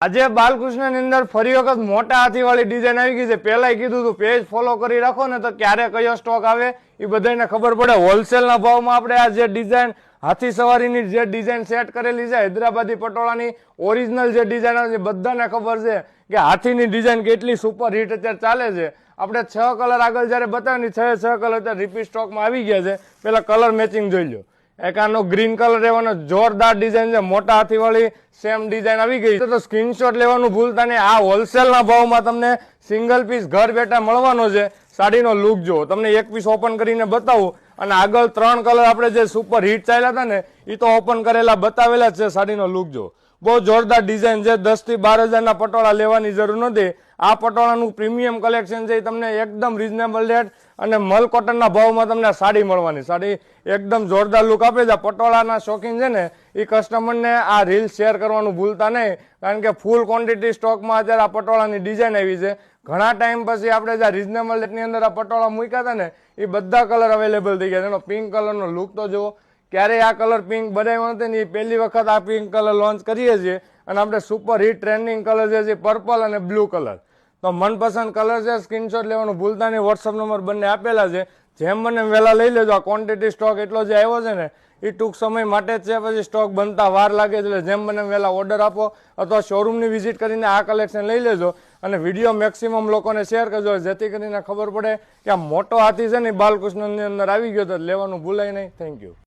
આજે બાલકૃષ્ણની અંદર ફરી વખત મોટા હાથીવાળી ડિઝાઇન આવી ગઈ છે. પહેલાય કીધું હતું, પેજ ફોલો કરી રાખો, ને તો ક્યારે કયો સ્ટોક આવે, એ બધાને ખબર પડે. હોલસેલના ભાવમાં આપણે આ જે ડિઝાઇન હાથી સવારીની જે ડિઝાઇન સેટ કરેલી છે, હૈદરાબાદી પટોળાની ઓરિજિનલ જે ડિઝાઇન આવે છે બધાને ખબર છે કે હાથીની ડિઝાઇન કેટલી સુપર હિટ અત્યારે ચાલે છે. આપણે છ કલર આગળ જ્યારે બતાવીએ છ છ કલર અત્યારે રિપીટ સ્ટોકમાં આવી ગયા છે. પેલા કલર મેચિંગ જોઈ લો એક આનો ગ્રીન કલર રહેવાનો જોરદાર ડિઝાઇન છે. મોટા હાથીવાળી સેમ ડિઝાઇન આવી ગઈ તો સ્ક્રીનશોટ લેવાનું ભૂલતા નહીં. આ હોલસેલના ભાવમાં તમને સિંગલ પીસ ઘર બેઠા મળવાનો છે. સાડીનો લુક જુઓ. તમને એક પીસ ઓપન કરીને બતાવું. અને આગળ ત્રણ કલર આપણે જે સુપર હિટ ચાલ્યા હતા ને એ તો ઓપન કરેલા બતાવેલા જ છે. સાડીનો લુક જુઓ. બહુ જોરદાર ડિઝાઇન છે. દસથી બાર હજારના પટોળા લેવાની જરૂર નથી આ પટોળાનું પ્રીમિયમ કલેક્શન છે. એ તમને એકદમ રિઝનેબલ રેટ અને મલ કોટનના ભાવમાં તમને સાડી મળવાની. સાડી એકદમ જોરદાર લુક આપે છે. પટોળાના શોખીન છે ને એ કસ્ટમરને આ રીલ શેર કરવાનું ભૂલતા નહીં. કારણ કે ફૂલ ક્વોન્ટિટી સ્ટોકમાં અત્યારે આ પટોળાની ડિઝાઇન આવી છે. ઘણા ટાઈમ પછી આપણે જે રિઝનેબલ રેટની અંદર આ પટોળા મૂક્યા હતા ને એ બધા કલર અવેલેબલ થઈ ગયા છે. એનો પિંક કલરનો લુક તો જુઓ. ક્યારેય આ કલર પિંક બનાવ્યો નથી ને એ પહેલી વખત આ પિંક કલર લોન્ચ કરીએ છીએ. અને આપણે સુપર હિટ ટ્રેન્ડિંગ કલર જે છે પર્પલ અને બ્લુ કલર તો મનપસંદ કલર છે સ્ક્રીનશોટ લેવાનું ભૂલતા નહીં. વોટ્સઅપ નંબર બંને આપેલા છે. જેમ મને વહેલા લઈ લેજો. આ ક્વોન્ટિટી સ્ટોક એટલો જે આવ્યો છે ને એ ટૂંક સમય માટે જ છે. પછી સ્ટોક બનતા વાર લાગે છે એટલે જેમ મને વહેલા ઓર્ડર આપો અથવા શોરૂમની વિઝિટ કરીને આ કલેક્શન લઈ લેજો અને વીડિયો મેક્સિમમ લોકોને શેર કરજો. જેથી કરીને ખબર પડે કે આ મોટો હાથી છે ને બાલકૃષ્ણની અંદર આવી ગયો તો લેવાનું ભૂલાય નહીં. Thank you